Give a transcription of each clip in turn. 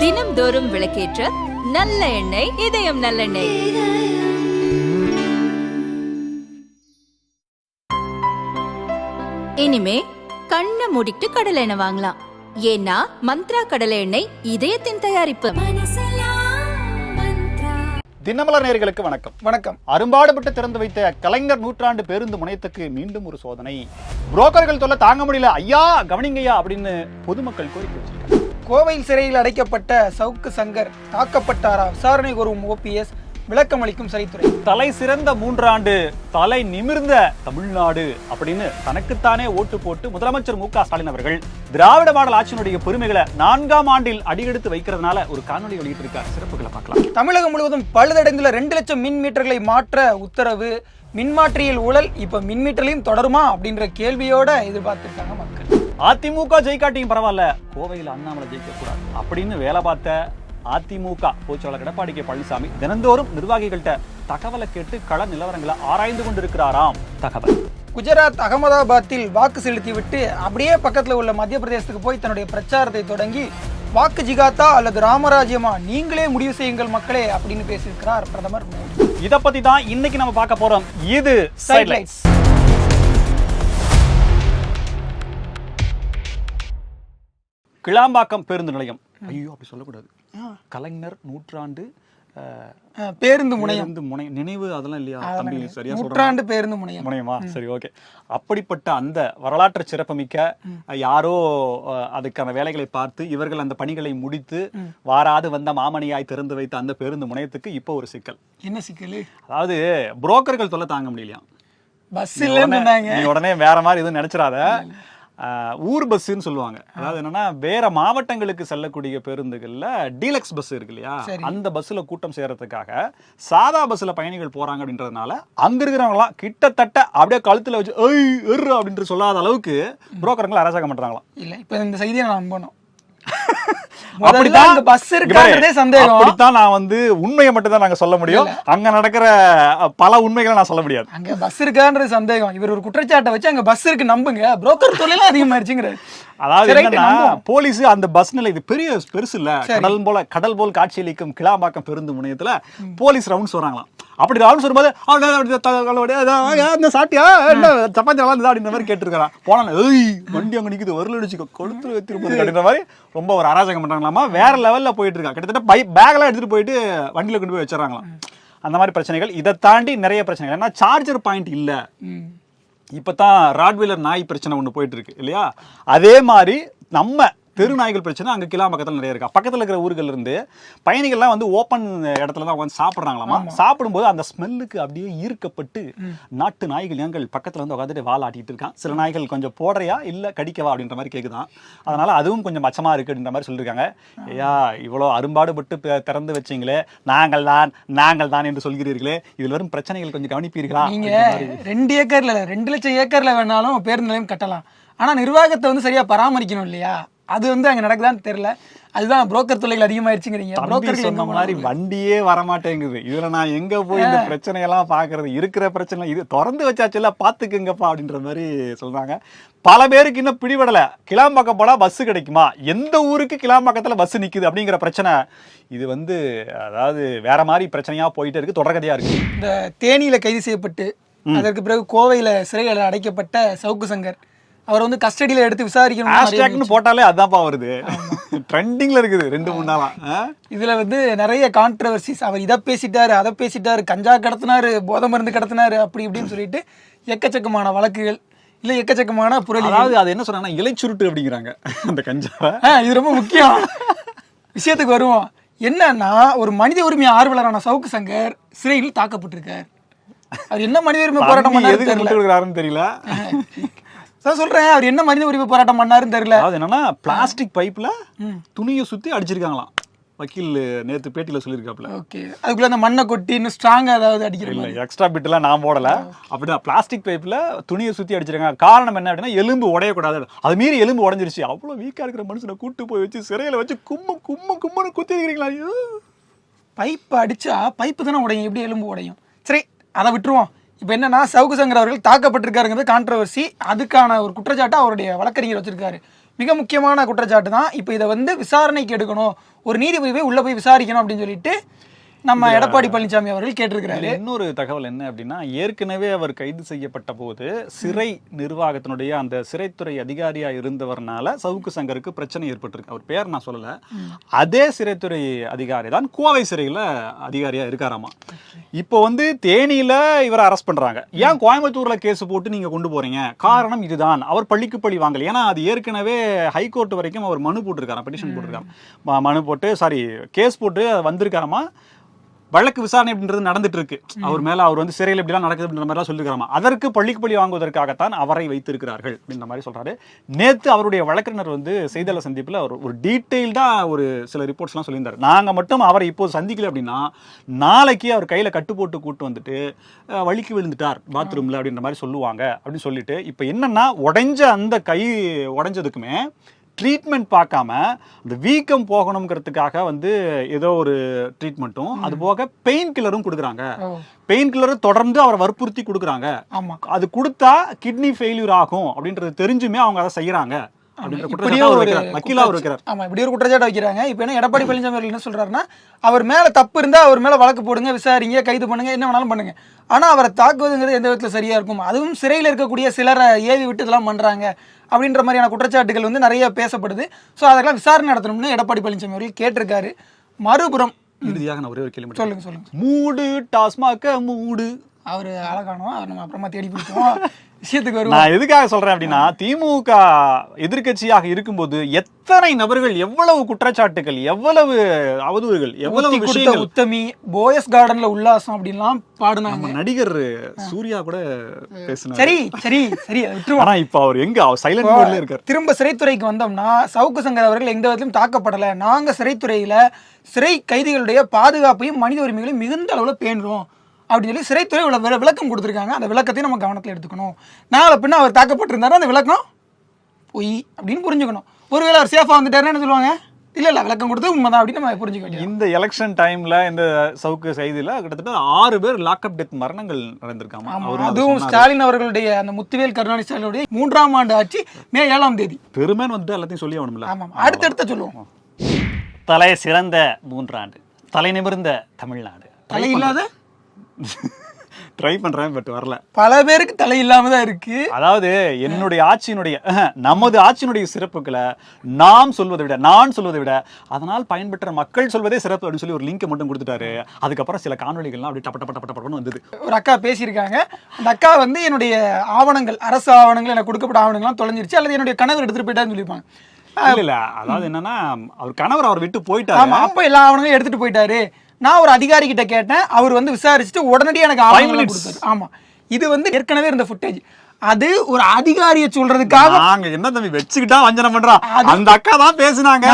தினம்தோறும் விளக்கேற்ற நல்ல எண்ணெய் இதயம் நல்லெண்ணெய். இனிமே கண்ணை மூடிட்டு கடலை எண்ணெய் வாங்கலாம். ஏன்னா மந்த்ரா கடலை எண்ணெய் இதயத்தின் தயாரிப்பு. தினமலர் நேயர்களுக்கு வணக்கம். வணக்கம். அரும்பாடுபட்டு திறந்து வைத்த கலைஞர் நூற்றாண்டு பேருந்து முனையத்துக்கு மீண்டும் ஒரு சோதனை. புரோக்கர்கள் தொல்லை தாங்க முடியல ஐயா கவனிங்கய்யா அப்படின்னு பொதுமக்கள் கோரிக்கை கோவையில் சிறையில் அடைக்கப்பட்ட சவுக்கு சங்கர் தாக்கப்பட்டாரா? விசாரணை கூறும் ஓபிஎஸ் விளக்கமளிக்கும் சிறைத்துறை. தலை சிறந்த மூன்றாண்டு தலை நிமிர்ந்த தமிழ்நாடு அப்படின்னு தனக்குத்தானே ஓட்டு போட்டு முதலமைச்சர் மு க ஸ்டாலின் அவர்கள் திராவிட மாடல் ஆட்சியினுடைய பெருமைகளை நான்காம் ஆண்டில் அடியெடுத்து வைக்கிறதுனால ஒரு காணொலி வெளியிட்டிருக்கார். சிறப்புகளை பார்க்கலாம். தமிழகம் முழுவதும் பழுதடைந்துள்ள ரெண்டு லட்சம் மின் மீட்டர்களை மாற்ற உத்தரவு. மின்மாற்றியில் ஊழல் இப்ப மின் மீட்டர்லையும் தொடருமா அப்படின்ற கேள்வியோட எதிர்பார்த்திருக்காங்க மக்கள். அதிமுக ஜெயிக்காட்டியும் பரவாயில்ல கோவையில் அண்ணாமலை ஜெயிக்க கூடாது. அப்படின்னு வேலை பார்த்த அதிமுக பொதுச்செயலாளர் எடப்பாடி கே. பழனிசாமி தினந்தோறும் நிர்வாகிகள்கிட்ட தகவலை கேட்டு கள நிலவரங்களை ஆராய்ந்து கொண்டிருக்கிறாராம் தகவல். குஜராத் அகமதாபாத்தில் வாக்கு செலுத்திவிட்டு அப்படியே பக்கத்துல உள்ள மத்திய பிரதேசத்துக்கு போய் தன்னுடைய பிரச்சாரத்தை தொடங்கி வாக்கு ஜிகாத்தா அல்லது ராமராஜ்யமா நீங்களே முடிவு செய்யுங்கள் மக்களே அப்படின்னு பேசியிருக்கிறார் பிரதமர் மோடி. இத பத்தி தான் இன்னைக்கு நம்ம பார்க்க போறோம். இது சைட்லைட்ஸ் கிளாம்பாக்கம் பேருந்து நிலையம். ஐயோ அப்படி சொல்லக்கூடாது. கலைஞர் நூற்றாண்டு பேருந்து முனையம். முனை நினைவு அதெல்லாம் இல்லையா தம்பி? சரியா நூற்றாண்டு பேருந்து முனையம். முனையமா? சரி ஓகே அப்படிப்பட்ட அந்த வரலாற்று சிறப்புமிக்க யாரோ அதுக்கான வேலைகளை பார்த்து இவர்கள் அந்த பணிகளை முடித்து வாராது வந்த மாமணியாய் திறந்து வைத்த அந்த பேருந்து முனையத்துக்கு இப்போ ஒரு சிக்கல். என்ன சிக்கல்? அதாவது புரோக்கர்கள் தொல்லை தாங்க முடியலையா? பஸ் இல்லைன்னு உடனே வேற மாதிரி எதுவும் நினைச்சிடாத. ஊர் பஸ்ஸுன்னு சொல்லுவாங்க. அதாவது என்னன்னா வேற மாவட்டங்களுக்கு செல்லக்கூடிய பேருந்துகள்ல டீலக்ஸ் பஸ் இருக்கு இல்லையா. அந்த பஸ்ல கூட்டம் சேர்றதுக்காக சாதா பஸ்ல பயணிகள் போறாங்க அப்படின்றதுனால அங்க இருக்கிறவங்களாம் கிட்டத்தட்ட அப்படியே கழுத்துல வச்சு ஏய் எரு அப்படின்ட்டு சொல்லாத அளவுக்கு புரோக்கருங்களை அராஜகம் பண்றாங்களாம். இல்ல இப்ப இந்த செய்தியை நான் நம்பணும். அப்படித்தான் பஸ் இருக்கான்றதே சந்தேகம். அப்படித்தான் நான் வந்து உண்மையை மட்டும் தான் நாங்க சொல்ல முடியும். அங்க நடக்கிற பல உண்மைகளை நான் சொல்ல முடியாது. அங்க பஸ் இருக்கான்றது சந்தேகம். இவர் ஒரு குற்றச்சாட்டை வச்சு அங்க பஸ் இருக்கு நம்புங்க. புரோக்கர் தொழிலும் அதிகமாயிருச்சுங்கிறாரு. அதாவது என்னன்னா. போலீஸ் அந்த பஸ் நிலை இது பெரிய பெருசு இல்ல. கடல் போல கடல் போல் காட்சியளிக்கும் கிளாம்பாக்கம் பேருந்து முனையத்துல போலீஸ் ரவுண்ட்ஸ் வராங்களாம். அப்படி ரவுண்ட்ஸ் வரும்போது "ஆ, டேய், அப்படி த- தகவலோட, அதான், ஆ, இந்த சாட்டியா? என்ன சப்பாத்தி நல்லா அப்படின்ற மாதிரி கேட்டிருக்கான் போனா ஏய் வண்டி அங்க நிக்குது வரல அடிச்சுக்கோ கொளுத்து வச்சிருப்பது அப்படின்ற மாதிரி ரொம்ப ஒரு அராஜகம் பண்றாங்களாமா. வேற லெவல்ல போயிட்டு இருக்கா. கிட்டத்தட்ட பை பேக் எல்லாம் எடுத்துட்டு போயிட்டு வண்டியில கொண்டு போய் வச்சிடறாங்களாம். அந்த மாதிரி பிரச்சனைகள். இதை தாண்டி நிறைய பிரச்சனைகள். ஏன்னா சார்ஜர் பாயிண்ட் இல்ல. இப்போ தான் ராட்வீலர் நாய் பிரச்சனை ஒன்று போயிட்டு இருக்கு இல்லையா? அதே மாதிரி நம்ம தெரு நாய்கள் பிரச்சனை அங்கே கிலா பக்கத்தில் நிறைய இருக்கா. பக்கத்தில் இருக்கிற ஊர்கள்ல இருந்து பயணிகள்லாம் வந்து ஓப்பன் இடத்துல தான் உட்காந்து சாப்பிட்றாங்களாமா சாப்பிடும்போது அந்த ஸ்மெல்லுக்கு அப்படியே ஈர்க்கப்பட்டு நாட்டு நாய்கள் எங்கள் பக்கத்தில் வந்து உட்காந்துட்டு வால் ஆட்டிட்டு இருக்கான். சில நாய்கள் கொஞ்சம் போடுறியா? இல்லை கடிக்கவா? அப்படின்ற மாதிரி கேட்குதான் அதனால அதுவும் கொஞ்சம் அச்சமா இருக்கு அப்படின்ற மாதிரி சொல்லியிருக்காங்க ஐயா இவ்வளோ அரும்பாடுபட்டு திறந்து வச்சீங்களே. நாங்கள் தான் நாங்கள் தான் என்று சொல்கிறீர்களே. இதில் வரும் பிரச்சனைகள் கொஞ்சம் கவனிப்பீர்களா. ரெண்டு ஏக்கர்ல ரெண்டு லட்சம் ஏக்கர்ல வேணாலும் பேருந்து நிலையம் கட்டலாம். ஆனா நிர்வாகத்தை வந்து சரியா பராமரிக்கணும் இல்லையா? அது வந்து அங்க நடக்குதான்னு தெரியல. அதுதான் புரோக்கர் தொல்லைகள் அதிகமாயிருச்சுங்கிறீங்க. தம்பி புரோக்கர்கள் சொன்ன மாதிரி வண்டியே வரமாட்டேங்குது. இதுல நான் எங்க போய் இந்த பிரச்சனையெல்லாம் பாக்குறது இருக்கிற பிரச்சனை இது திறந்து வச்சாச்சுல பாத்துக்குங்கப்பா அப்படின்ற மாதிரி சொல்றாங்க. பல பேருக்கு இன்னும் பிடிபடல. கிளாம்பாக்கம் போனா பஸ் கிடைக்குமா? எந்த ஊருக்கு கிளாம்பாக்கத்துல பஸ் நிக்குது அப்படிங்கிற பிரச்சனை? இது வந்து அதாவது வேற மாதிரி பிரச்சனையா போயிட்டே இருக்கு தொடர்கதையா இருக்கு. இந்த தேனியில கைது செய்யப்பட்டு அதற்கு பிறகு கோவையில சிறையில் அடைக்கப்பட்ட சவுக்கு சங்கர். அவர் வந்து கஸ்டடியில எடுத்து விசாரிக்கணும் ஹேஷ்டேக்னு போட்டாலே அதான்ப்பா வருது. ட்ரெண்டிங்ல இருக்குது ரெண்டு மூணு நாளா. ஆ? இதுல வந்து நிறைய கான்ட்ரவர்சிஸ் அவர் இதை பேசிட்டாரு அதை பேசிட்டாரு கஞ்சா கடத்தினாரு போதை மருந்து கடத்தினாரு அப்படி இப்படின்னு சொல்லிட்டு எக்கச்சக்கமான வழக்குகள் இல்ல எக்கச்சக்கமான புரளி அதாவது அது என்ன சொல்றாங்கன்னா இலைச்சுருட்டு அப்படிங்கிறாங்க. அந்த கஞ்சாவை. இது ரொம்ப முக்கியம். விஷயத்துக்கு வருவோம். என்னன்னா ஒரு மனித உரிமை ஆர்வலரான சவுக்கு சங்கர் சிறையில் தாக்கப்பட்டிருக்கார். அவர் என்ன மனித உரிமை போராட்டம் எதுக்கு தெரியல. அதான் சொல்றேன். அவர் என்ன மனித உரிமை போராட்டம் பண்ணாருன்னு தெரியல. அதாவது என்னன்னா பிளாஸ்டிக் பைப்ல துணியை சுத்தி அடிச்சிருக்காங்களாம். வக்கீல் நேத்து பேட்டியில சொல்லியிருக்காப்ல ஓகே. அதுக்குள்ள அந்த மண்ணை கொட்டி இன்னும் ஸ்ட்ராங்கா ஏதாவது அடிக்கிற இல்ல எக்ஸ்ட்ரா பிட்லாம் நான் போடல. அப்படிதான் பிளாஸ்டிக் பைப்ல துணியை சுத்தி அடிச்சிருக்காங்க. காரணம் என்ன அப்படின்னா எலும்பு உடையக்கூடாது. அது மீறி எலும்பு உடைஞ்சிருச்சு. அவ்வளவு வீக்கா இருக்கிற மனுஷனை கூட்டு போய் வச்சு சிறையில வச்சு கும்மு கும்மு கும்முன்னு குத்தி இருக்கிறீங்களா ஐயோ. பைப் அடிச்சா பைப்பு தானே உடையும். எப்படி எலும்பு உடையும்? சரி அதை விட்டுருவோம். இப்போ என்னன்னா சவுக்கு சங்கர் அவர்கள் தாக்கப்பட்டிருக்காருங்கிறது கான்ட்ரவர்சி அதுக்கான ஒரு குற்றச்சாட்டை அவருடைய வழக்கறிஞர் வச்சிருக்காரு. மிக முக்கியமான குற்றச்சாட்டு தான் இப்போ இதை வந்து விசாரணைக்கு எடுக்கணும். ஒரு நீதிபதி போய் உள்ளே போய் விசாரிக்கணும் அப்படின்னு சொல்லிட்டு நம்ம எடப்பாடி பழனிசாமி அவர்கள் கேட்டிருக்கிறாரு. இன்னொரு தகவல் என்ன அப்படின்னா ஏற்கனவே அவர் கைது செய்யப்பட்ட போது சிறை நிர்வாகத்தினுடைய அந்த சிறைத்துறை அதிகாரியா இருந்தவர்னால சவுக்கு சங்கருக்கு பிரச்சனை ஏற்பட்டிருக்கு. அவர் பேர் நான் சொல்லல. அதே சிறைத்துறை அதிகாரி தான் கோவை சிறையில அதிகாரியா இருக்காராமா. இப்போ வந்து தேனியில இவரை அரெஸ்ட் பண்றாங்க. ஏன் கோயம்புத்தூர்ல கேஸ் போட்டு நீங்க கொண்டு போறீங்க? காரணம் இதுதான். அவர் பள்ளிக்கு பழி வாங்கல. ஏன்னா அது ஏற்கனவே ஹைகோர்ட் வரைக்கும் அவர் மனு போட்டிருக்காராம் பெட்டிஷன் போட்டிருக்காரு மனு போட்டு சாரி கேஸ் போட்டு வந்திருக்காராமா? வழக்கு விசாரணை அப்படின்றது நடந்துட்டு இருக்கு அவர் மேல அவர் வந்து சிறையில் இப்படிலாம் நடக்குது அப்படின்ற மாதிரி சொல்லிருக்காராமா அதற்கு பள்ளிக்கு பள்ளி வாங்குவதற்காகத்தான் அவரை வைத்திருக்கிறார்கள் அப்படின்ற மாதிரி சொல்றாரு. நேத்து அவருடைய வழக்கறிஞர் வந்து செய்தியாளர் சந்திப்புல அவர் ஒரு டீட்டெயில்டா ஒரு சில ரிப்போர்ட்ஸ்லாம் சொல்லியிருந்தாரு. நாங்க மட்டும் அவரை இப்போது சந்திக்கல அப்படின்னா நாளைக்கு அவர் கையில கட்டு போட்டு கூட்டு வந்துட்டு வலிக்கு விழுந்துட்டார் பாத்ரூம்ல அப்படின்ற மாதிரி சொல்லுவாங்க அப்படின்னு சொல்லிட்டு இப்போ என்னன்னா உடைஞ்ச அந்த கை உடைஞ்சதுக்குமே ட்ரீட்மெண்ட் பார்க்காம இந்த வீக்கம் போகணுங்கிறதுக்காக வந்து ஏதோ ஒரு ட்ரீட்மெண்ட்டும் அது போக பெயின் கில்லரும் கொடுக்குறாங்க. பெயின் கில்லரும் தொடர்ந்து அவரை வற்புறுத்தி கொடுக்குறாங்க. அது கொடுத்தா கிட்னி ஃபெயிலியர் ஆகும் அப்படின்றது தெரிஞ்சுமே அவங்க அதை செய்யறாங்க. எடப்பாடி பழனிசாமி என்ன சொல்றாருன்னா அவர் மேல தப்பு இருந்தா அவர் மேல வழக்கு போடுங்க விசாரிங்க கைது பண்ணுங்க என்ன வேணாலும் பண்ணுங்க. ஆனா அவரை தாக்குவதுங்கிறது எந்த விதத்துல சரியா இருக்கும்? அதுவும் சிறையில் இருக்கக்கூடிய சிலரை ஏவி விட்டு இதெல்லாம் பண்றாங்க. அப்படின்ற மாதிரியான குற்றச்சாட்டுகள் வந்து நிறைய பேசப்படுது. ஸோ அதெல்லாம் விசாரணை நடத்தணும்னு எடப்பாடி பழனிசாமி அவர்கள் கேட்டிருக்காரு. மறுபுறம் இறுதியாக நான் ஒரே ஒரு கேள்வி சொல்லுங்க சொல்லுங்க. மூடு டாஸ்மாக மூடு. அவர் அழகானோ அவர் நம்ம அப்புறமா தேடி பிடிப்போம். விஷயத்துக்கு வருவோம். நான் எதுக்காக சொல்றேன் அப்படின்னா திமுக எதிர்க்கட்சியாக இருக்கும்போது எத்தனை நபர்கள் எவ்வளவு குற்றச்சாட்டுகள் எவ்வளவு அவதூறுகள் எவ்வளவு விஷயங்கள்? உத்தமி போயஸ் கார்டன்ல உல்லாசம் அப்படின்லாம் பாடுனாங்க. நம்ம நடிகர் சூர்யா கூட பேசினார். சரி சரி சரி ஆனா இப்ப அவர் எங்க? அவர் சைலண்ட் மோட்ல இருக்காரு. திரும்ப சிறைத்துறைக்கு வந்தோம்னா சவுக்கு சங்கர் அவர்கள் எந்த விதத்திலும் தாக்கப்படலை. நாங்க சிறைத்துறையில சிறை கைதிகளுடைய பாதுகாப்பையும் மனித உரிமைகளையும் மிகுந்த அளவுல பேணுறோம். அப்படின்னு சொல்லி சிறைத்துறை இவ்வளவு விள- விளக்கம் கொடுத்துருக்காங்க. அந்த விளக்கத்தையும் நம்ம கவனத்தில் எடுத்துக்கணும். நாளை பின்ன அவர் தாக்கப்பட்டிருந்தாரு அந்த விளக்கம் பொய் அப்படின்னு புரிஞ்சுக்கணும். ஒருவேளை அவர் சேஃபா வந்துட்டாருன்னு என்ன சொல்லுவாங்க? இல்ல இல்ல விளக்கம் கொடுத்து உண்மைதான் அப்படின்னு நம்ம புரிஞ்சுக்க வேண்டியது இந்த எலெக்ஷன் டைம்ல இந்த சவுக்கு செய்தியில கிட்டத்தட்ட ஆறு பேர் லாக்அப் டெத் மரணங்கள் அதை அதுவும். ஸ்டாலின் அவர்களுடைய அந்த முத்துவேல் கருணாநிதி ஸ்டாலினுடைய மூன்றாம் ஆண்டு ஆட்சி மே ஏழாம் தேதி. பெருமைன்னு வந்து எல்லாத்தையும் சொல்லி ஆகணும்ல. ஆமாம் அடுத்தடுத்த சொல்லுவோம். தலை சிறந்த மூன்றாண்டு. தலை நிமிர்ந்த தமிழ்நாடு. தலை இல்லாத ட்ரை பண்றேன் பட் வரல. பல பேருக்கு தலை இல்லாம தான் இருக்கு. அதாவது என்னுடைய ஆட்சியினுடைய நமது ஆட்சியினுடைய சிறப்புகளை நாம் சொல்வதை விட நான் சொல்வதை விட அதனால் பயன்பெற்ற மக்கள் சொல்வதே சிறப்பு அப்படின்னு சொல்லி ஒரு லிங்கை மட்டும் கொடுத்துட்டாரு. அதுக்கப்புறம் சில காணொளிகள்லாம் அப்படி டப்ப டப்ப டப்ப டப்பன்னு வந்தது. ஒரு அக்கா பேசியிருக்காங்க. அந்த அக்கா வந்து என்னுடைய ஆவணங்கள் அரசு ஆவணங்கள் எனக்கு கொடுக்கப்பட்ட ஆவணங்கள்லாம் தொலைஞ்சிருச்சு அல்லது என்னுடைய கணவர் எடுத்துட்டு போயிட்டாருன்னு சொல்லியிருப்பாங்க. இல்ல இல்ல அதாவது என்னன்னா அவர் கணவர் அவர் விட்டு போயிட்டாரு. அப்ப எல்லா ஆவணங்களும் எடுத்துட்டு போயிட்டாரு. நான் ஒரு அதிகாரி கிட்ட கேட்டேன். அவர் வந்து விசாரிச்சுட்டு உடனடியாக எனக்கு ஆவணங்களை. கொடுத்தாரு. ஆமா. இது வந்து ஏற்கனவே இருந்த ஃபுட்டேஜ் அது ஒரு அதிகாரியை சொல்றதுக்காக நாங்க என்ன தம்பி வச்சுக்கிட்டா வஞ்சனம் பண்றோம் அது- அந்த அக்கா தான் பேசுனாங்க.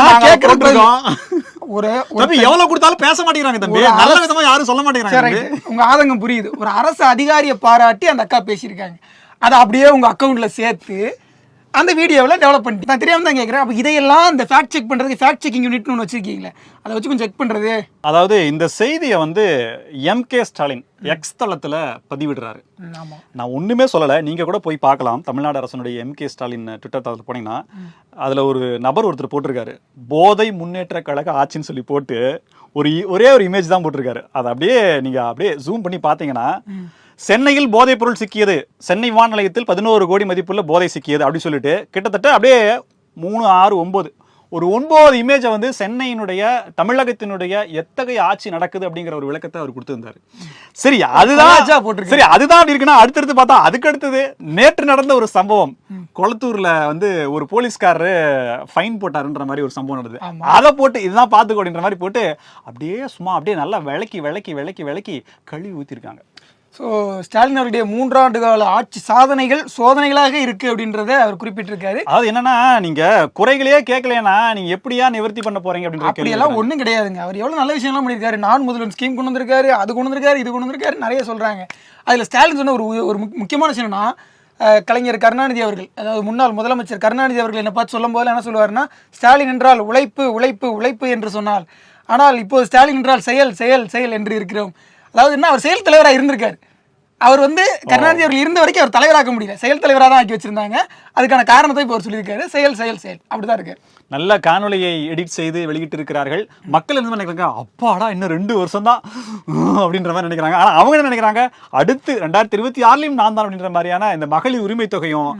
ஒரு தம்பி எவ்வளவு கொடுத்தாலும் பேச மாட்டேங்கிறாங்க தம்பி. நல்ல விதமா யாரும் சொல்ல மாட்டேங்கிறாங்க. உங்க ஆதங்கம் புரியுது. ஒரு அரசு அதிகாரியை பாராட்டி அந்த அக்கா பேசியிருக்காங்க. அதை அப்படியே உங்க அக்கவுண்ட்ல சேர்த்து அந்த வீடியோவில் டெவலப் பண்ணிட்டு நான் தெரியாம தான் கேட்குறேன் அப்போ இதையெல்லாம் இந்த ஃபேக்ட் செக் பண்ணுறதுக்கு ஃபேக்ட் செக்கிங் யூனிட்னு ஒன்று வச்சிருக்கீங்களே அதை வச்சு கொஞ்சம் செக் பண்ணுறது அதாவது இந்த செய்தியை வந்து எம் கே ஸ்டாலின் எக்ஸ் தளத்துல பதிவிடுறாரு. நான் ஒண்ணுமே சொல்லல. நீங்க கூட போய் பார்க்கலாம். தமிழ்நாடு அரசனுடைய எம் கே ஸ்டாலின் ட்விட்டர் தளத்துல போனீங்கன்னா அதுல ஒரு நபர் ஒருத்தர் போட்டிருக்காரு. போதை முன்னேற்ற கழக ஆட்சின்னு சொல்லி போட்டு ஒரு ஒரே ஒரு இமேஜ் தான் போட்டிருக்காரு. அதை அப்படியே நீங்க அப்படியே ஜூம் பண்ணி பார்த்தீங்கன்னா சென்னையில் போதைப் பொருள் சிக்கியது. சென்னை வான் நிலையத்தில் பதினோரு கோடி மதிப்புள்ள போதை சிக்கியது அப்படின்னு சொல்லிட்டு கிட்டத்தட்ட அப்படியே மூணு ஆறு ஒன்பது. ஒரு ஒன்பது இமேஜை வந்து சென்னையினுடைய தமிழகத்தினுடைய எத்தகைய ஆட்சி நடக்குது அப்படிங்கிற ஒரு விளக்கத்தை அவர் கொடுத்திருந்தாரு. சரி அதுதான். சரி அதுதான் அப்படி இருக்குன்னா அடுத்தடுத்து பார்த்தா அதுக்கு அடுத்தது நேற்று நடந்த ஒரு சம்பவம். கொளத்தூர்ல வந்து ஒரு போலீஸ்காரரு ஃபைன் போட்டாருன்ற மாதிரி ஒரு சம்பவம் நடந்தது. அதை போட்டு இதுதான் பார்த்துக்கோ அப்படின்ற மாதிரி போட்டு அப்படியே சும்மா அப்படியே நல்லா விளக்கி விளக்கி விளக்கி விளக்கி கழுவி ஊத்திருக்காங்க. ஸோ ஸ்டாலின் அவருடைய மூன்றாண்டு கால ஆட்சி சாதனைகள் சோதனைகளாக இருக்கு அப்படின்றத அவர் குறிப்பிட்டிருக்காரு. அதாவது என்னன்னா நீங்க குறைகளையே கேட்கலைன்னா நீங்க எப்படியா நிவர்த்தி பண்ண போறீங்க அப்படின்ற அப்படியெல்லாம் ஒன்றும் கிடையாதுங்க. அவர் எவ்வளோ நல்ல விஷயம்லாம் பண்ணியிருக்காரு. நான் முதல்வன் ஸ்கீம் கொண்டு வந்திருக்காரு அது கொண்டு வந்திருக்காரு இது கொண்டு வந்திருக்காரு நிறைய சொல்கிறாங்க அதில் ஸ்டாலின் சொன்ன ஒரு ஒரு முக்- முக்கியமான விஷயம் என்னன்னா அஹ், கலைஞர் கருணாநிதி அவர்கள் அதாவது முன்னாள் முதலமைச்சர் கருணாநிதி அவர்கள் என்னை பார்த்து சொல்லும் போது என்ன சொல்லுவாருன்னா ஸ்டாலின் என்றால் உழைப்பு உழைப்பு உழைப்பு என்று சொன்னால் ஆனால் இப்போது ஸ்டாலின் என்றால் செயல் செயல் செயல் என்று இருக்கிறோம். அதாவது என்ன அவர் செயல் தலைவராக இருந்திருக்காரு. அவர் வந்து கருணாநிதி அவர்கள் இருந்த வரைக்கும் அவர் தலைவராக்க முடியல. செயல் தலைவராக தான் ஆக்கி வச்சிருந்தாங்க. அதுக்கான காரணத்தை இப்போ அவர் சொல்லியிருக்காரு. செயல் செயல் செயல். அப்படிதான் இருக்கு நல்ல காணொளியை எடிட் செய்து வெளியிட்டு இருக்கிறார்கள் மக்கள் என்ன நினைக்கிறாங்க அப்பாடா இன்னும் ரெண்டு வருஷம் தான் அப்படின்ற மாதிரி நினைக்கிறாங்க. ஆனா அவங்க என்ன நினைக்கிறாங்க அடுத்து ரெண்டாயிரத்தி இருபத்தி ஆறுலயும் நான் தான் அப்படின்ற மாதிரியான இந்த மகளிர் உரிமை தொகையும்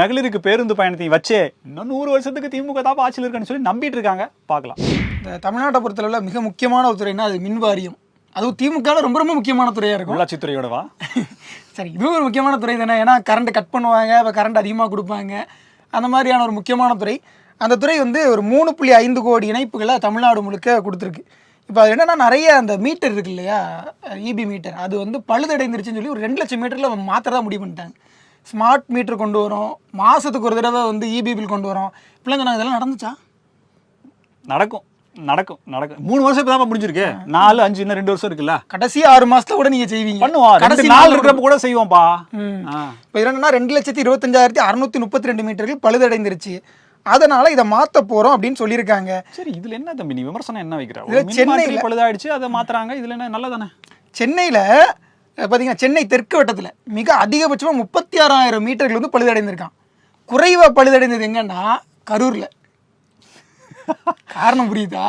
மகளிருக்கு பேருந்து பயணத்தையும் வச்சே இன்னும் நூறு வருஷத்துக்கு திமுக தான் ஆட்சியில் இருக்குன்னு சொல்லி நம்பிட்டு இருக்காங்க. பார்க்கலாம். இந்த தமிழ்நாட்டை பொறுத்தளவில் மிக முக்கியமான ஒரு துறைனா அது மின் வாரியம் அதுவும் திமுக ரொம்ப ரொம்ப முக்கியமான துறையா இருக்கும். உள்ளாட்சித்துறையோடவா சரி இதுவும் ஒரு முக்கியமான துறை தானே. ஏன்னா கரண்ட் கட் பண்ணுவாங்க இப்போ கரண்ட் அதிகமாக கொடுப்பாங்க. அந்த மாதிரியான ஒரு முக்கியமான துறை. அந்த துறை வந்து ஒரு மூணு புள்ளி ஐந்து கோடி இணைப்புகளை தமிழ்நாடு முழுக்க கொடுத்துருக்கு. இப்போ அது என்னன்னா நிறைய அந்த மீட்டர் இருக்கு இல்லையா? இபி மீட்டர் அது வந்து பழுதடைந்துருச்சுன்னு சொல்லி ஒரு ரெண்டு லட்சம் மீட்டரில் மாற்ற தான் முடிவு பண்ணிட்டாங்க. ஸ்மார்ட் மீட்டர் கொண்டு வரோம். மாதத்துக்கு ஒரு தடவை வந்து இபி பில் கொண்டு வரோம். இப்படிலாம் சொன்னாங்க. இதெல்லாம் நடந்துச்சா? நடக்கும். நடக்கும் நடக்கும். மூணு வருஷம் இப்போ தான் முடிஞ்சிருக்கு நாலு அஞ்சு இன்னும் ரெண்டு வருஷம் இருக்குல்ல? கடைசி ஆறு மாசத்துல கூட நீங்க செய்வீங்க. பண்ணுவோம். கடைசி நாள் நாள் இருக்கிறப்ப கூட செய்வோம்ப்பா. இப்போ என்னன்னா ரெண்டு லட்சத்தி இருபத்தஞ்சாயிரத்தி அறுநூத்தி முப்பத்தி ரெண்டு மீட்டர்கள் பழுதடைந்துருச்சு. அதனால இதை மாத்த போறோம் அப்படின்னு சொல்லியிருக்காங்க. சரி இதுல என்ன தம்பி? நீ விமர்சனம் என்ன வைக்கிற? சென்னையில- பழுதாயிடுச்சு அதை மாத்துறாங்க. இதுல என்ன நல்லதானே? சென்னையில பாத்தீங்கன்னா சென்னை தெற்கு வட்டத்துல மிக அதிகபட்சமா முப்பத்தி ஆறாயிரம் மீட்டர்கள் வந்து பழுதடைந்திருக்கான். குறைவா பழுதடைந்தது எங்கன்னா கரூர்ல. காரணம் புரியுதா?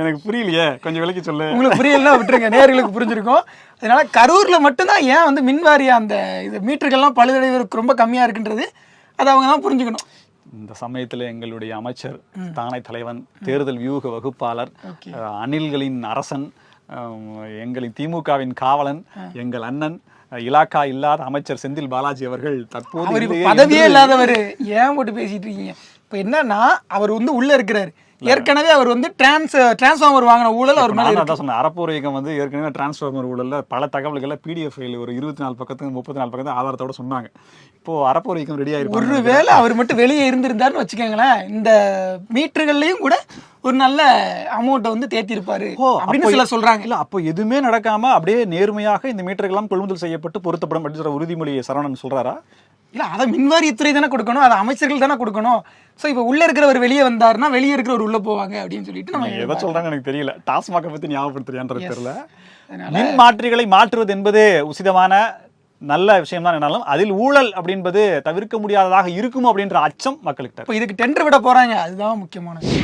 எனக்கு புரியலையே. கொஞ்சம் விளக்கி சொல்லு. உங்களுக்கு புரியலன்னா விட்டுருங்க. நேர்களுக்கு புரிஞ்சிருக்கும். அதனால கரூர்ல மட்டும்தான் ஏன் வந்து மின்வாரிய அந்த இது மீட்டர்கள்லாம் பழுதடைவதற்கு ரொம்ப கம்மியா இருக்குன்றது அதை அவங்க தான் புரிஞ்சுக்கணும். இந்த சமயத்துல எங்களுடைய அமைச்சர் தானை தலைவன் தேர்தல் வியூக வகுப்பாளர் அணில்களின் அரசன் எங்களின் திமுகவின் காவலன் எங்கள் அண்ணன் இலாக்கா இல்லாத அமைச்சர் செந்தில் பாலாஜி அவர்கள் தற்போது பதவியே இல்லாதவர். ஏன் போட்டு பேசிட்டு இருக்கீங்க? இப்போ என்னன்னா அவர் வந்து உள்ள இருக்கிறாரு. ஏற்கனவே அவர் வந்து டிரான்ஸ் டிரான்ஸ்ஃபார்மர் வாங்கின ஊழல் அவர் மேல அதான் சொன்னேன். அறப்போர் இயக்கம் வந்து ஏற்கனவே டிரான்ஸ்ஃபார்மர் ஊழல்ல பல தகவல்களை பிடிஎஃப் ஃபைல் ஒரு இருபத்தி நாலு பக்கத்துக்கு முப்பத்தி நாலு பக்கத்து ஆதாரத்தோட சொன்னாங்க. இப்போ அறப்போர் இயக்கம் ரெடி ஆயிருப்பாங்க ஒருவேளை அவர் மட்டும் வெளியே இருந்திருந்தாருன்னு வச்சுக்கோங்களேன் இந்த மீட்டர்கள்லயும் கூட ஒரு நல்ல அமௌண்ட்டை வந்து தேத்திருப்பாரு ஓ, அப்படின்னு அப்போ சில சொல்றாங்க. இல்ல அப்போ எதுவுமே நடக்காம அப்படியே நேர்மையாக இந்த மீட்டர்கள்லாம் கொள்முதல் செய்யப்பட்டு பொருத்தப்படும் அப்படின்னு சொல்ற உறுதிமொழியை சரவணன் சொல்றாரா? இல்ல அதை மின்வாரியத்துறை தானே கொடுக்கணும் அதை அமைச்சர்கள் தானே கொடுக்கணும். ஸோ இப்போ உள்ள இருக்கிறவர் வெளியே வந்தாருன்னா வெளியே இருக்கிறவர் உள்ள போவாங்க அப்படின்னு சொல்லிட்டு நம்ம எதை சொல்றாங்க எனக்கு தெரியல. டாஸ்மாக பத்தி ஞாபகப்படுத்துறியான்றது தெரியல. மின் மாற்றிகளை மாற்றுவது என்பது உசிதமான நல்ல விஷயம் தான் என்னாலும் அதில் ஊழல் அப்படின்பது தவிர்க்க முடியாததாக இருக்குமோ அப்படின்ற அச்சம் மக்களுக்கு இப்போ இதுக்கு டெண்டர் விட போறாங்க. அதுதான் முக்கியமானது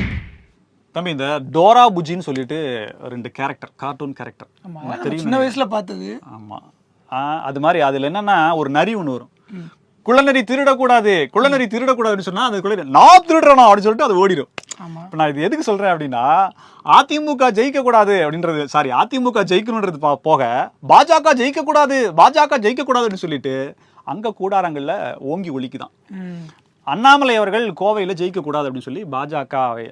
தம்பி இந்த டோரா புஜின்னு சொல்லிட்டு ரெண்டு கேரக்டர் கார்ட்டூன் கேரக்டர் சின்ன வயசுல பார்த்தது. ஆமா. அது மாதிரி அதுல என்னன்னா ஒரு நரி ஒண்ணு வரும். குள்ளநரி திருடக்கூடாது குள்ளநரி திருடக்கூடாதுன்னு சொன்னா அது குள்ள நான் திருடுறேனா அப்படின்னு சொல்லிட்டு அது ஓடிடும் ஆமா. இப்போ நான் இது எதுக்கு சொல்றேன் அப்படின்னா அதிமுக ஜெயிக்க கூடாது அப்படின்றது சாரி அதிமுக ஜெயிக்கணுன்றது போக பாஜக ஜெயிக்க கூடாது பாஜக ஜெயிக்க கூடாதுன்னு சொல்லிட்டு அங்க கூடாரங்கள்ல ஓங்கி ஒலிக்குதான். அண்ணாமலை அவர்கள் கோவையில் ஜெயிக்க கூடாது அப்படின்னு சொல்லி பாஜகவை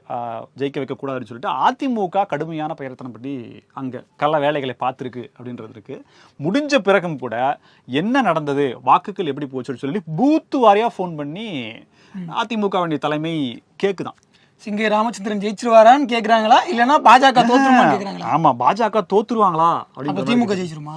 ஜெயிக்க வைக்க கூடாதுன்னு சொல்லிட்டு அதிமுக கடுமையான பிரயத்தனம் பண்ணி அங்க கள்ள வேலைகளை பார்த்துருக்கு அப்படின்றது இருக்கு. முடிஞ்ச பிறகும் கூட என்ன நடந்தது வாக்குகள் எப்படி போச்சுன்னு சொல்லி பூத்து வாரியா ஃபோன் பண்ணி அதிமுகவினுடைய தலைமை கேக்குதான். சிங்கை ராமச்சந்திரன் ஜெயிச்சிருவாரான்னு கேக்குறாங்களா? இல்லைன்னா பாஜக கேக்குறாங்களா? ஆமா பாஜக தோத்துருவாங்களா அப்ப அப்படின்னு திமுக ஜெயிச்சிருமா.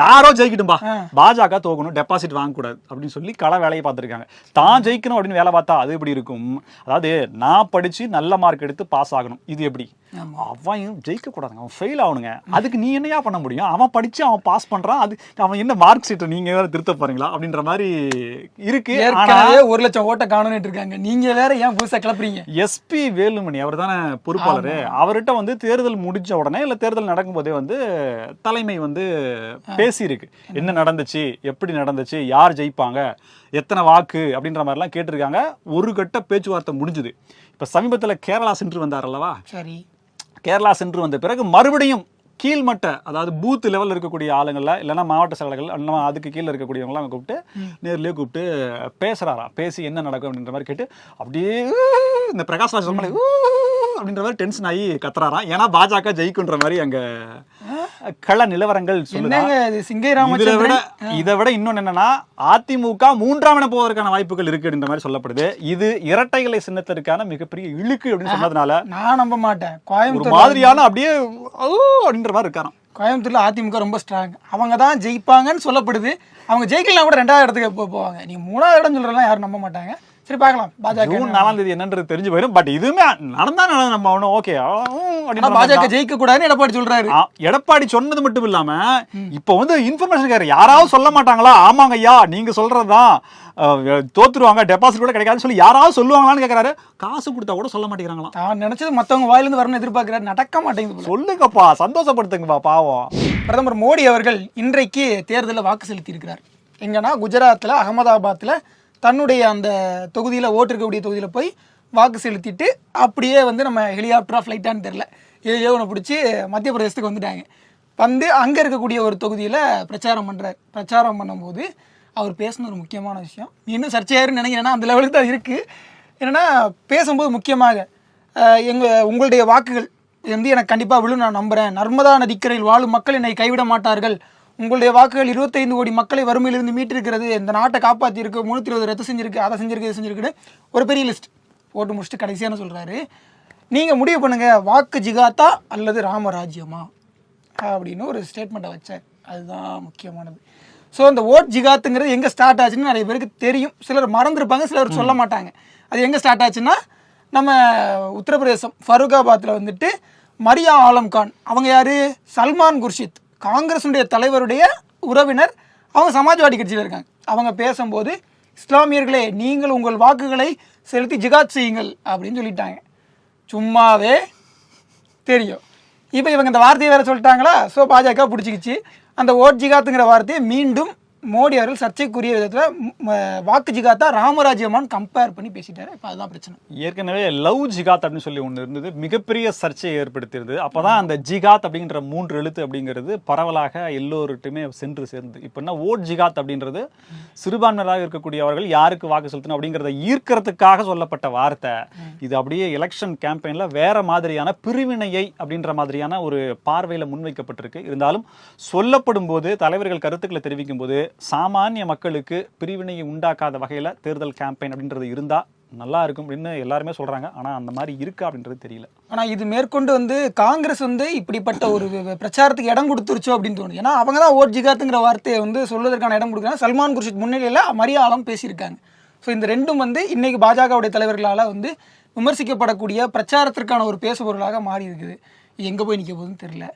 யாரோ ஜெயிக்கட்டும்பா. பாஜக தோக்கணும் டெபாசிட் வாங்கக்கூடாது அப்படின்னு சொல்லி கள வேலையை பார்த்துருக்காங்க. தான் ஜெயிக்கணும் அப்படின்னு வேலை பார்த்தா அது எப்படி இருக்கும்? அதாவது நான் படிச்சு நல்ல மார்க் எடுத்து பாஸ் ஆகணும். இது எப்படி. அவன் ஜெயிக்க கூடாதுங்க அவன் ஃபெயில் ஆகணுங்க. அதுக்கு நீ என்னையா பண்ண முடியும்? அவன் படிச்சு அவன் பாஸ் பண்றான். அது அவன் என்ன மார்க் ஷீட்டை நீங்க வேற திருத்த போறீங்களா? அப்படின்ற மாதிரி இருக்கு. ஏற்கனவே ஒரு லட்சம் ஓட்ட காணும்னு இருக்காங்க. நீங்க வேற ஏன் புதுசா கிளப்புறீங்க? எஸ்பி வேலுமணி அவர் தானே பொறுப்பாளர். அவர்கிட்ட வந்து தேர்தல் முடிஞ்ச உடனே இல்ல தேர்தல் நடக்கும்போதே வந்து தலைமை வந்து பேசியிருக்கு. என்ன நடந்துச்சு? எப்படி நடந்துச்சு? யார் ஜெயிப்பாங்க? எத்தனை வாக்கு? அப்படின்ற மாதிரிலாம் கேட்டிருக்காங்க. ஒரு கட்ட பேச்சுவார்த்தை முடிஞ்சுது. இப்ப சமீபத்துல கேரளா சென்று வந்தார் அல்லவா? சரி. கேரளா சென்று வந்த பிறகு மறுபடியும் கீழ்மட்ட அதாவது பூத் லெவலில் இருக்கக்கூடிய ஆளுங்களில் இல்லைன்னா மாவட்ட செயலாளர்கள் அண்ணா அதுக்கு கீழே இருக்கக்கூடியவங்களாம் கூப்பிட்டு நேர்லேயே கூப்பிட்டு பேசுகிறாராம் பேசி என்ன நடக்கும் அப்படின்ற மாதிரி கேட்டு அப்படியே இந்த பிரகாஷ் ராஜ் சொன்ன அப்படின்ற மாதிரி டென்ஷன் ஆகி கத்துறாராம். ஏன்னா பாஜக ஜெயிக்குன்ற மாதிரி அங்க கள நிலவரங்கள் இது? சிங்கை ராமச்சந்திரன் இதை விட இன்னொன்னு என்னன்னா அதிமுக மூன்றாம் இடம் போவதற்கான வாய்ப்புகள் இருக்கு அப்படின்ற மாதிரி சொல்லப்படுது. இது இரட்டைகளை சின்னத்திற்கான மிகப்பெரிய இழுக்கு அப்படின்னு சொன்னதுனால நான் நம்ப மாட்டேன். கோயம்புத்தூர் மாதிரியான அப்படியே "ஓ" அப்படின்ற மாதிரி இருக்காராம். கோயம்புத்தூர்ல அதிமுக ரொம்ப ஸ்ட்ராங் அவங்க தான் ஜெயிப்பாங்கன்னு சொல்லப்படுது. அவங்க ஜெயிக்கலாம் கூட ரெண்டாவது இடத்துக்கு போவாங்க. நீங்க மூணாவது இடம் சொல்றதெல்லாம் யாரும் நம்ப மாட்டாங்க. சரி பார்க்கலாம். பாஜக ஜூன் நாலாம் தேதி என்னன்றது தெரிஞ்சு போயிடும். பட் இதுவுமே நடந்தா நடந்தது நம்ம ஒன்றும் ஓகே பாஜக ஜெயிக்க கூடாதுன்னு எடப்பாடி சொல்றாரு. எடப்பாடி சொன்னது மட்டும் இல்லாம இப்போ வந்து இன்ஃபர்மேஷன் கேட்கற யாராவது சொல்ல மாட்டாங்களா? ஆமாங்க ஐயா நீங்க சொல்றதுதான். தோத்துருவாங்க டெபாசிட் கூட கிடைக்காதுன்னு சொல்லி யாராவது சொல்லுவாங்களான்னு கேக்குறாரு. காசு கொடுத்தா கூட சொல்ல மாட்டேங்கிறாங்களாம். தான் நினைச்சது மத்தவங்க வாயிலிருந்து வரணும்னு எதிர்பார்க்கிறாரு. நடக்க மாட்டேங்குது. சொல்லுங்கப்பா சந்தோஷப்படுத்துங்கப்பா பாவம். பிரதமர் மோடி அவர்கள் இன்றைக்கு தேர்தலில் வாக்கு செலுத்தி இருக்கிறார் எங்கன்னா குஜராத்தில் அகமதாபாத்தில் தன்னுடைய அந்த தொகுதியில் ஓட்டு இருக்கக்கூடிய தொகுதியில் போய் வாக்கு செலுத்திட்டு அப்படியே வந்து நம்ம ஹெலிகாப்டராக ஃப்ளைட்டான்னு தெரில ஏதோ ஒன்று பிடிச்சி மத்திய பிரதேசத்துக்கு வந்துட்டாங்க. வந்து அங்கே இருக்கக்கூடிய ஒரு தொகுதியில் பிரச்சாரம் பண்ணுறார் பிரச்சாரம் பண்ணும்போது அவர் பேசின ஒரு முக்கியமான விஷயம். இன்னும் சர்ச்சையாருன்னு நினைக்கிறேன்னா அந்த லெவலுக்கு தான் இருக்குது என்னென்னா பேசும்போது முக்கியமாக எங்கள் உங்களுடைய வாக்குகள் வந்து எனக்கு கண்டிப்பாக விழும் நான் நம்புகிறேன் நர்மதா நதிக்கரையில் வாழும் மக்கள் என்னை கைவிட மாட்டார்கள். உங்களுடைய வாக்குகள் இருபத்தைந்து கோடி மக்களை வறுமையிலிருந்து மீட்டிருக்கிறது. இந்த நாட்டை காப்பாற்றிருக்கு முந்நூற்றி இருபது ரத்து செஞ்சிருக்கு அதை செஞ்சிருக்கு இது செஞ்சிருக்குன்னு ஒரு பெரிய லிஸ்ட் போட்டு முடிச்சுட்டு கடைசியான சொல்கிறாரு நீங்கள் முடிவு பண்ணுங்கள் வாக்கு ஜிகாத்தா அல்லது ராமராஜ்யமா? அப்படின்னு ஒரு ஸ்டேட்மெண்ட்டை வச்சார் அதுதான் முக்கியமானது. ஸோ அந்த ஓட் ஜிகாத்துங்கிறது எங்கே ஸ்டார்ட் ஆச்சுன்னு நிறைய பேருக்கு தெரியும். சிலர் மறந்துருப்பாங்க சிலர் சொல்ல மாட்டாங்க. அது எங்கே ஸ்டார்ட் ஆச்சுன்னா நம்ம உத்தரப்பிரதேசம் ஃபரூகாபாத்தில் வந்துட்டு மரியா ஆலம் கான் அவங்க யார்? சல்மான் குர்ஷித். காங்கிரஸுடைய தலைவருடைய உறவினர் அவங்க சமாஜ்வாடி கட்சியில் இருக்காங்க. அவங்க பேசும்போது இஸ்லாமியர்களே நீங்கள் உங்கள் வாக்குகளை செலுத்தி ஜிகாத் செய்யுங்கள் அப்படின்னு சொல்லிட்டாங்க. சும்மாவே தெரியும். இப்போ இவங்க இந்த வார்த்தையை வேறு சொல்லிட்டாங்களா? ஸோ பாஜக பிடிச்சிக்கிச்சு. அந்த ஓட் ஜிகாத்துங்கிற வார்த்தையை மீண்டும் மோடி அவர்கள் சர்ச்சைக்குரிய விதத்தில் வாக்கு ஜிகாத்தா ராமராஜ்யமான் கம்பேர் பண்ணி பேசிட்டாரு. இப்போ அதுதான் பிரச்சனை. ஏற்கனவே லவ் ஜிகாத் அப்படின்னு சொல்லி ஒன்று இருந்தது. மிகப்பெரிய சர்ச்சையை ஏற்படுத்தியிருந்தது அப்பதான் அந்த ஜிகாத் அப்படிங்கிற மூன்று எழுத்து அப்படிங்கிறது பரவலாக எல்லோருட்டுமே சென்று சேர்ந்து இப்போனா ஓட் ஜிகாத் அப்படின்றது? சிறுபான்மையாக இருக்கக்கூடியவர்கள் யாருக்கு வாக்கு செலுத்தணும் அப்படிங்கிறத ஈர்க்கிறதுக்காக சொல்லப்பட்ட வார்த்தை. இது அப்படியே எலெக்ஷன் கேம்பெயினில் வேற மாதிரியான பிரிவினையை அப்படின்ற மாதிரியான ஒரு பார்வையில் முன்வைக்கப்பட்டிருக்கு. இருந்தாலும் சொல்லப்படும் போது தலைவர்கள் கருத்துக்களை தெரிவிக்கும் போது சாமானிய மக்களுக்கு பிரிவினையை உண்டாக்காத வகையில் தேர்தல் கேம்பெயின் அப்படின்றது இருந்தால் நல்லா இருக்கும் அப்படின்னு எல்லாருமே சொல்கிறாங்க ஆனால் அந்த மாதிரி இருக்கா அப்படின்றது தெரியல. ஆனால் இது மேற்கொண்டு வந்து காங்கிரஸ் வந்து இப்படிப்பட்ட ஒரு பிரச்சாரத்துக்கு இடம் கொடுத்துருச்சோ அப்படின்னு தோணுது. ஏன்னா அவங்க தான் ஓட் ஜிகாத்துங்கிற வார்த்தையை வந்து சொல்வதற்கான இடம் கொடுக்குறாங்க. சல்மான் குர்ஷித் முன்னிலையில் மரியாதம் பேசியிருக்காங்க. ஸோ இந்த ரெண்டும் வந்து இன்னைக்கு பாஜகவுடைய தலைவர்களால் வந்து விமர்சிக்கப்படக்கூடிய பிரச்சாரத்திற்கான ஒரு பேசுபொருளாக மாறி இருக்குது. எங்கே போய் நிற்க போகுதுன்னு தெரியல.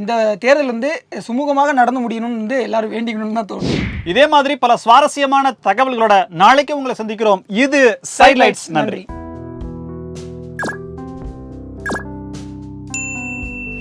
இந்த தேர்தல் வந்து சுமூகமாக நடந்து முடியணும்னு வந்து எல்லாரும் வேண்டிக்கணும்னு தான் தோணுது. இதே மாதிரி பல சுவாரஸ்யமான தகவல்களோட நாளைக்கு உங்களை சந்திக்கிறோம். இது சைட்லைட்ஸ் நன்றி.